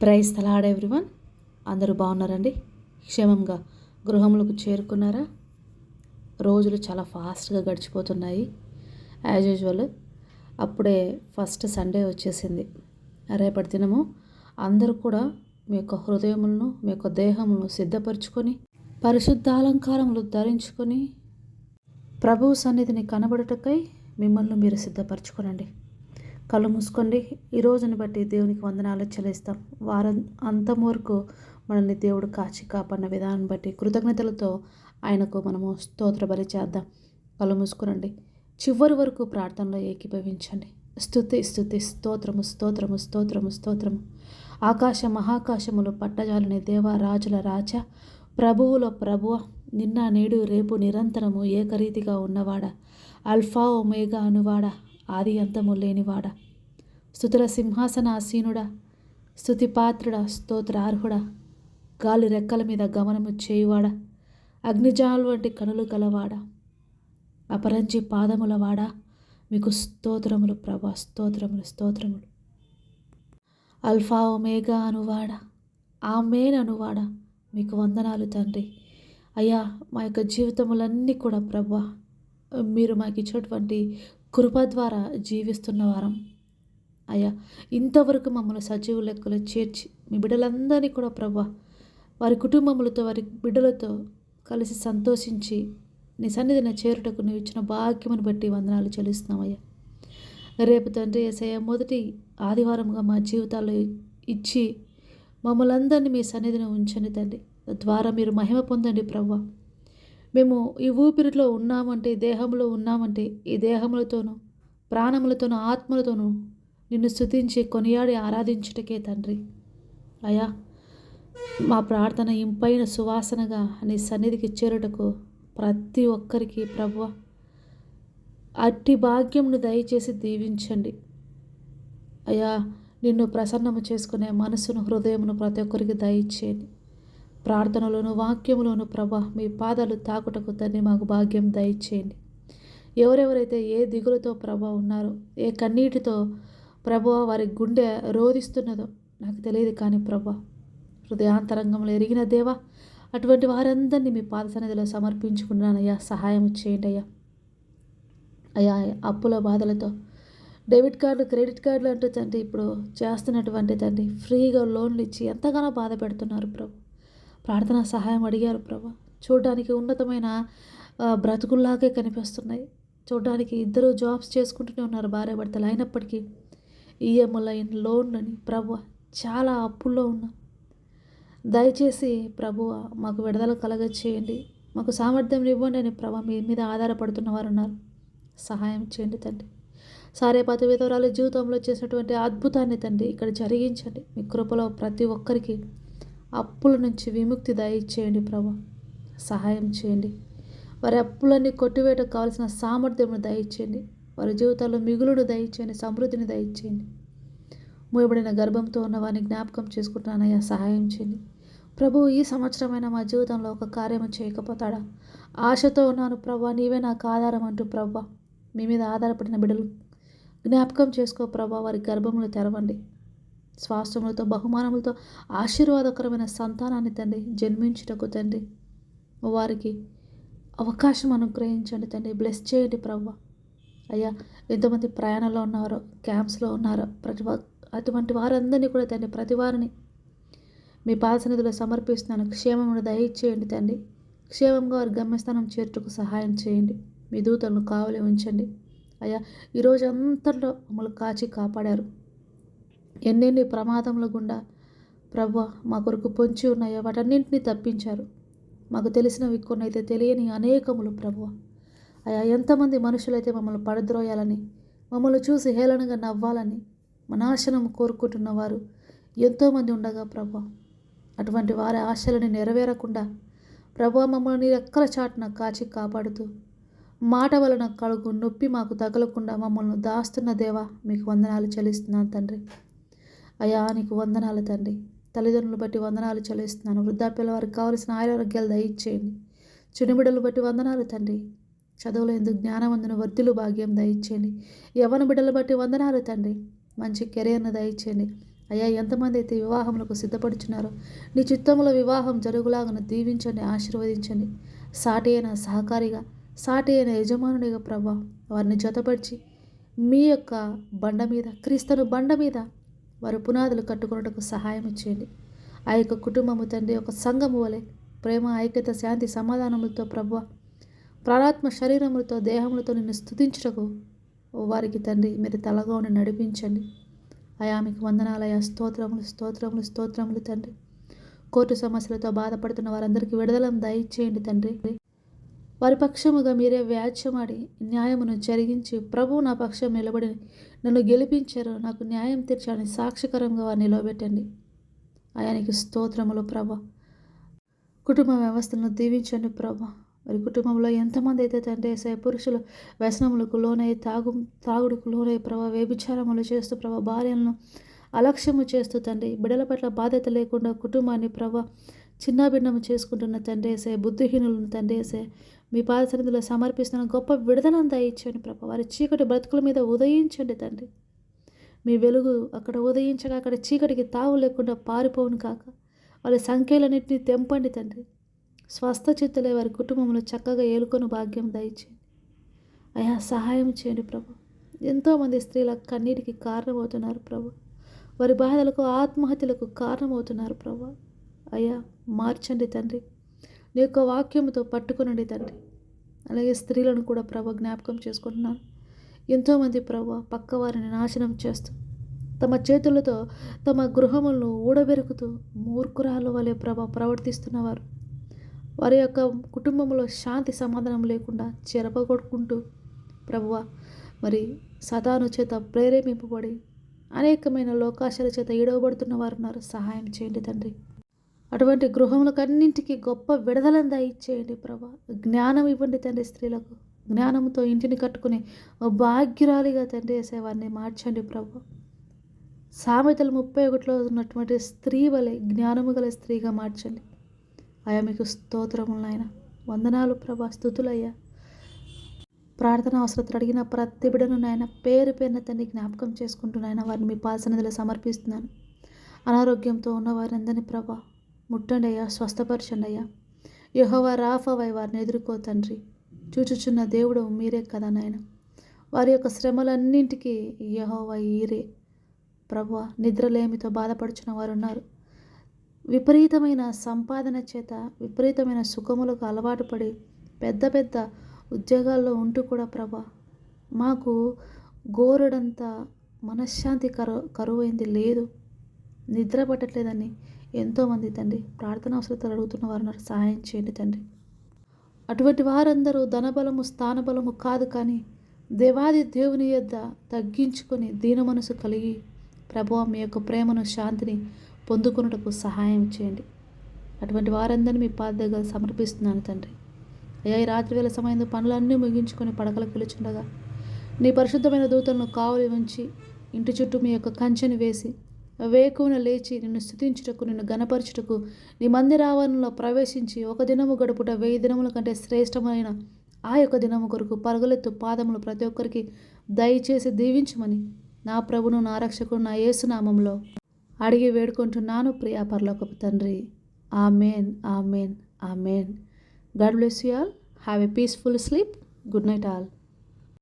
Praise తలాడ్ everyone. అందరూ బాగున్నారండి? క్షేమంగా గృహములకు చేరుకున్నారా? రోజులు చాలా ఫాస్ట్గా గడిచిపోతున్నాయి. యాజ్ యూజువల్ అప్పుడే ఫస్ట్ సండే వచ్చేసింది. రేపటి దినము అందరూ కూడా మీ యొక్క హృదయములను మీ యొక్క దేహములను సిద్ధపరచుకొని పరిశుద్ధ అలంకారములు ధరించుకొని ప్రభువు సన్నిధిని కనబడుటకై మిమ్మల్ని మీరు సిద్ధపరచుకోనండి. కళ్ళు మూసుకోండి. ఈ రోజుని బట్టి దేవునికి వందనాలు చెల్లిస్తాం. వారం అంతం వరకు మనల్ని దేవుడు కాచి కాపాడిన విధానం బట్టి కృతజ్ఞతలతో ఆయనకు మనము స్తోత్ర బలి చేద్దాం. కళ్ళు మూసుకోనండి చివరి వరకు ప్రార్థనలో ఏకీభవించండి. స్థుతి స్థుతి స్తోత్రము స్తోత్రము స్తోత్రము స్తోత్రము. ఆకాశ మహాకాశములు పట్టజాలని దేవ రాజుల రాజా ప్రభువుల ప్రభువ నిన్న నేడు రేపు నిరంతరము ఏకరీతిగా ఉన్నవాడ అల్ఫా ఒమేగా అనువాడ ఆది అంతము లేనివాడ? స్థుతుల సింహాసన ఆసీనుడా? స్థుతిపాత్రుడా స్తోత్రార్హుడా? గాలి రెక్కల మీద గమనము చేయువాడా? అగ్నిజాలు వంటి కనులు గలవాడా? అపరంచి పాదముల వాడా? మీకు స్తోత్రములు ప్రభా స్తోత్రములు స్తోత్రములు. అల్ఫా ఒమేగా అనువాడా? ఆమెన్ అనువాడా? మీకు వందనాలు తండ్రి. అయ్యా మా యొక్క జీవితములన్నీ కూడా ప్రభా మీరు మాకు ఇచ్చినటువంటి కృప ద్వారా జీవిస్తున్న వారం. అయ్యా ఇంతవరకు మమ్మల్ని సజీవ లెక్కలో చేర్చి మీ బిడ్డలందరినీ కూడా ప్రభా వారి కుటుంబములతో వారి బిడ్డలతో కలిసి సంతోషించి నీ సన్నిధిని చేరుటకు నువ్వు ఇచ్చిన భాగ్యమును బట్టి వందనాలు చెల్లిస్తున్నామయ్యా. రేపు తండ్రి ఏసయ్య మొదటి ఆదివారంగా మా జీవితాల్లో ఇచ్చి మమ్మల్ని అందరినీ మీ సన్నిధిని ఉంచండి తండ్రి. తద్వారా మీరు మహిమ పొందండి ప్రవ్వ మేము ఈ ఊపిరిలో ఉన్నామంటే దేహంలో ఉన్నామంటే ఈ దేహములతోనూ ప్రాణములతోనూ ఆత్మలతోనూ నిన్ను స్థుతించి కొనియాడి ఆరాధించుటకే తండ్రి. అయా మా ప్రార్థన ఇంపైన సువాసనగా నీ సన్నిధికి చేరుటకు ప్రతి ఒక్కరికి ప్రభు అట్టి భాగ్యమును దయచేసి దీవించండి. అయ్యా నిన్ను ప్రసన్నము చేసుకునే మనసును హృదయమును ప్రతి ఒక్కరికి దయచేయండి. ప్రార్థనలోను వాక్యములోను ప్రభా మీ పాదాలు తాకుటకు తండ్రి మాకు భాగ్యం దయచేయండి. ఎవరెవరైతే ఏ దిగులతో ప్రభా ఉన్నారో ఏ కన్నీటితో ప్రభా వారి గుండె రోధిస్తున్నదో నాకు తెలియదు కానీ ప్రభా హృదయాంతరంగంలో ఎరిగిన దేవా అటువంటి వారందరినీ మీ పాద సన్నిధిలో సమర్పించుకున్నానయ్యా సహాయం చేయండి అయ్యా. అయ్యా అప్పుల బాధలతో డెబిట్ కార్డు క్రెడిట్ కార్డులు అంటూ తండ్రి ఇప్పుడు చేస్తున్నటువంటి తండ్రి ఫ్రీగా లోన్లు ఇచ్చి ఎంతగానో బాధ పెడుతున్నారు ప్రభు. ప్రార్థన సహాయం అడిగారు ప్రభా. చూడడానికి ఉన్నతమైన బ్రతుకుల్లాగే కనిపిస్తున్నాయి. చూడడానికి ఇద్దరు జాబ్స్ చేసుకుంటూనే ఉన్నారు భార్య భర్తలు. అయినప్పటికీ ఈఎంఐ లోన్లని ప్రభు చాలా అప్పుల్లో ఉన్నాం. దయచేసి ప్రభు మాకు విడుదల కలగ మాకు సామర్థ్యం ఇవ్వండి అని ప్రభ మీ మీద ఆధారపడుతున్న వారు ఉన్నారు. సహాయం చేయండి తండ్రి. సారేపాత విధవరాల జీవితంలో చేసినటువంటి అద్భుతాన్ని తండ్రి ఇక్కడ జరిగించండి. మీ కృపలో ప్రతి ఒక్కరికి అప్పుల నుంచి విముక్తి దయచేయండి ప్రభు. సహాయం చేయండి. వారి అప్పులన్నీ కొట్టివేట కావాల్సిన సామర్థ్యమును దయచేయండి. వారి జీవితాల్లో మిగులును దయచేయండి సమృద్ధిని దయచేయండి. మూయబడిన గర్భంతో ఉన్న వారిని జ్ఞాపకం చేసుకుంటున్నానయ్యా సహాయం చేయండి. ప్రభు ఈ సంవత్సరమైన మా జీవితంలో ఒక కార్యము చేయకపోతాడా? ఆశతో ఉన్నాను ప్రభా నీవే నాకు ఆధారం అంటూ ప్రభా. మీ మీద ఆధారపడిన బిడ్డలు జ్ఞాపకం చేసుకో ప్రభా వారి గర్భములు తెరవండి. స్వాసములతో బహుమానములతో ఆశీర్వాదకరమైన సంతానాన్ని తండ్రి జన్మించుటకు తండ్రి. వారికి అవకాశం అనుగ్రహించండి తండ్రి. బ్లెస్ చేయండి ప్రవ్వ. అయ్యా ఎంతమంది ప్రయాణంలో ఉన్నారో క్యాంప్స్లో ఉన్నారో ప్రతి అటువంటి వారందరినీ కూడా తండ్రి ప్రతి వారిని మీ పాదసన్నిధిలో సమర్పిస్తున్నాను. క్షేమమును దయచేయండి తండ్రి. క్షేమంగా వారి గమ్యస్థానం చేర్చుకు సహాయం చేయండి. మీ దూతలను కావలి ఉంచండి. అయ్యా ఈరోజు అంతట్లో మమ్మల్ని కాచి కాపాడారు. ఎన్నెన్ని ప్రమాదముల గుండా ప్రభు మా కొరకు పొంచి ఉన్నాయో వాటన్నింటినీ తప్పించారు. మాకు తెలిసినవి కొన్ని అయితే తెలియని అనేకములు ప్రభు అయా ఎంతమంది మనుషులైతే మమ్మల్ని పడద్రోయాలని మమ్మల్ని చూసి హేళనగా నవ్వాలని మా నాశనం కోరుకుంటున్న వారు ఎంతోమంది ఉండగా ప్రభు అటువంటి వారి ఆశలని నెరవేరకుండా ప్రభు మమ్మల్ని ఎక్కల చాటున కాచి కాపాడుతూ మాట వలన కడుగు నొప్పి మాకు తగలకుండా మమ్మల్ని దాస్తున్న దేవా మీకు వందనాలు చెల్లిస్తున్నాను తండ్రి. అయా నీకు వందనాలు తండ్రి. తల్లిదండ్రులు బట్టి వందనాలు చెల్లిస్తున్నాను. వృద్ధాప్యుల వారికి కావలసిన ఆరోగ్యాలు దయచేయండి. చిన్నబిడ్డలు బట్టి వందనాలు తండ్రి. చదువులో ఎందుకు జ్ఞానవంతుని వర్ధులు భాగ్యం దయచేయండి. యవన బిడ్డలు బట్టి వందనాలు తండ్రి. మంచి కెరీర్ను దయచేయండి. అయ్యా ఎంతమంది అయితే వివాహములకు సిద్ధపడుచున్నారో నీ చిత్తంలో వివాహం జరుగులాగా దీవించండి ఆశీర్వదించండి. సాటి అయిన సహకారిగా సాటి అయిన యజమానుడిగా ప్రభా వారిని జతపరిచి మీ యొక్క బండ మీద క్రీస్తును బండ మీద వారు పునాదులు కట్టుకున్నటకు సహాయం ఇచ్చేయండి ఆ యొక్క కుటుంబము తండ్రి ఒక సంఘము వలె ప్రేమ ఐక్యత శాంతి సమాధానములతో ప్రభు ప్రాణాత్మ శరీరములతో దేహములతో నిన్ను స్థుతించుటకు వారికి తండ్రి మీరు తలగా ఉండి నడిపించండి. అయా మీకు వందనాలయ స్తోత్రములు స్తోత్రములు స్తోత్రములు తండ్రి. కోర్టు సమస్యలతో బాధపడుతున్న వారందరికీ విడుదలను దయచేయండి తండ్రి. వారి పక్షముగా మీరే వ్యాజ్యమాడి న్యాయమును జరిగించి ప్రభు నా పక్షం నిలబడి నన్ను గెలిపించారు నాకు న్యాయం తీర్చాలని సాక్షికరంగా వారు నిలవబెట్టండి. ఆయనకి స్తోత్రములు ప్రభ. కుటుంబ వ్యవస్థలను దీవించండి ప్రభ. మరి కుటుంబంలో ఎంతమంది అయితే తండ్రి వేసే పురుషులు వ్యసనములకు లోనై తాగు తాగుడుకు లోనై ప్రభ వ్యభిచారములు చేస్తూ ప్రభ భార్యలను అలక్ష్యము చేస్తూ తండ్రి బిడల పట్ల బాధ్యత లేకుండా కుటుంబాన్ని ప్రభ చిన్నాభిన్నము చేసుకుంటున్న తండ్రేసే బుద్ధిహీనులను తండ్రేసే మీ పాద సన్నిధిలో సమర్పిస్తున్న గొప్ప విడదనం దయచేయండి ప్రభా. వారి చీకటి బ్రతుకుల మీద ఉదయించండి తండ్రి. మీ వెలుగు అక్కడ ఉదయించగా అక్కడ చీకటికి తావు లేకుండా పారిపోవును కాక వారి సంఖ్యలన్నింటినీ తెంపండి తండ్రి. స్వస్థ చిత్తులే వారి కుటుంబంలో చక్కగా ఏలుకొని భాగ్యం దయచేయండి. అయా సహాయం చేయండి ప్రభు. ఎంతోమంది స్త్రీల కన్నీటికి కారణమవుతున్నారు ప్రభు. వారి బాధలకు ఆత్మహత్యలకు కారణమవుతున్నారు ప్రభు. అయ్యా మార్చండి తండ్రి. నీ యొక్క వాక్యముతో పట్టుకునండి తండ్రి. అలాగే స్త్రీలను కూడా ప్రభ జ్ఞాపకం చేసుకుంటున్నాను. ఎంతోమంది ప్రభు పక్కవారిని నాశనం చేస్తూ తమ చేతులతో తమ గృహములను ఊడబెరుకుతూ మూర్ఖురాలు వలె ప్రభ ప్రవర్తిస్తున్నవారు. వారి యొక్క కుటుంబంలో శాంతి సమాధానం లేకుండా చెరపగొట్టుకుంటూ ప్రభువ మరి సదాను చేత ప్రేరేపింపబడి అనేకమైన లోకాశాల చేత ఈడవబడుతున్న వారు ఉన్నారు. సహాయం చేయండి తండ్రి. అటువంటి గృహములకన్నింటికి గొప్ప విడుదలను దయచేయండి ప్రభా. జ్ఞానం ఇవ్వండి తండ్రి స్త్రీలకు. జ్ఞానంతో ఇంటిని కట్టుకుని భాగ్యురాలిగా తండ్రి వేసేవారిని మార్చండి ప్రభా. సామెతలు ముప్పై ఒకటిలో ఉన్నటువంటి స్త్రీ వలె జ్ఞానము గల స్త్రీగా మార్చండి. అయా మీకు స్తోత్రములు ఆయన వందనాలు ప్రభా స్థుతులయ్యా. ప్రార్థన అవసరతలు అడిగిన ప్రతి బిడను నాయన పేరు పేరున తండ్రి జ్ఞాపకం చేసుకుంటున్నాయన వారిని మీ పాసనదిలో సమర్పిస్తున్నాను. అనారోగ్యంతో ఉన్న వారందరినీ ప్రభా ముట్టండయ్యా అయ్యా యహోవ యహోవా రాఫవై వారిని ఎదుర్కో తండ్రి. చూచుచున్న దేవుడు మీరే కదా నాయన. వారి యొక్క శ్రమలన్నింటికీ యహోవా ఈరే. ప్రభు నిద్రలేమితో బాధపడుచున్న వారు ఉన్నారు విపరీతమైన సంపాదన చేత విపరీతమైన సుఖములకు అలవాటు పడి పెద్ద పెద్ద ఉద్యోగాల్లో ఉంటూ కూడా ప్రభా మాకు గోరడంత మనశ్శాంతి కరు కరువైంది లేదు. నిద్ర పట్టట్లేదని ఎంతోమంది తండ్రి ప్రార్థన అవసరతలు అడుగుతున్న వారు సహాయం చేయండి తండ్రి. అటువంటి వారందరూ ధనబలము స్థానబలము కాదు కానీ దేవాది దేవుని యొద్ద తగ్గించుకొని దీన మనసు కలిగి ప్రభు మీ యొక్క ప్రేమను శాంతిని పొందుకున్నటకు సహాయం చేయండి. అటువంటి వారందరినీ మీ పాద దగ్గర సమర్పిస్తున్నాను తండ్రి. అయ్యా ఈ రాత్రి వేళ సమయంలో పనులన్నీ ముగించుకొని పడకలకు పిలుచుండగా నీ పరిశుద్ధమైన దూతలను కావలి ఉంచి ఇంటి చుట్టూ మీ యొక్క కంచెని వేసి వేకువన లేచి నిన్ను స్థుతించుటకు నిన్ను గనపరచుటకు నీ మందిరావరణలో ప్రవేశించి ఒక దినము గడుపుట వెయ్యి దినముల కంటే శ్రేష్టమైన ఆ యొక్క దినము కొరకు పరుగులెత్తు పాదములు ప్రతి ఒక్కరికి దయచేసి దీవించమని నా ప్రభును నా రక్షకుడు నా యేసునామంలో అడిగి వేడుకుంటున్నాను ప్రియా పర్లోకపు తండ్రి. Amen amen amen. God bless you all. Have a peaceful sleep. Good night all.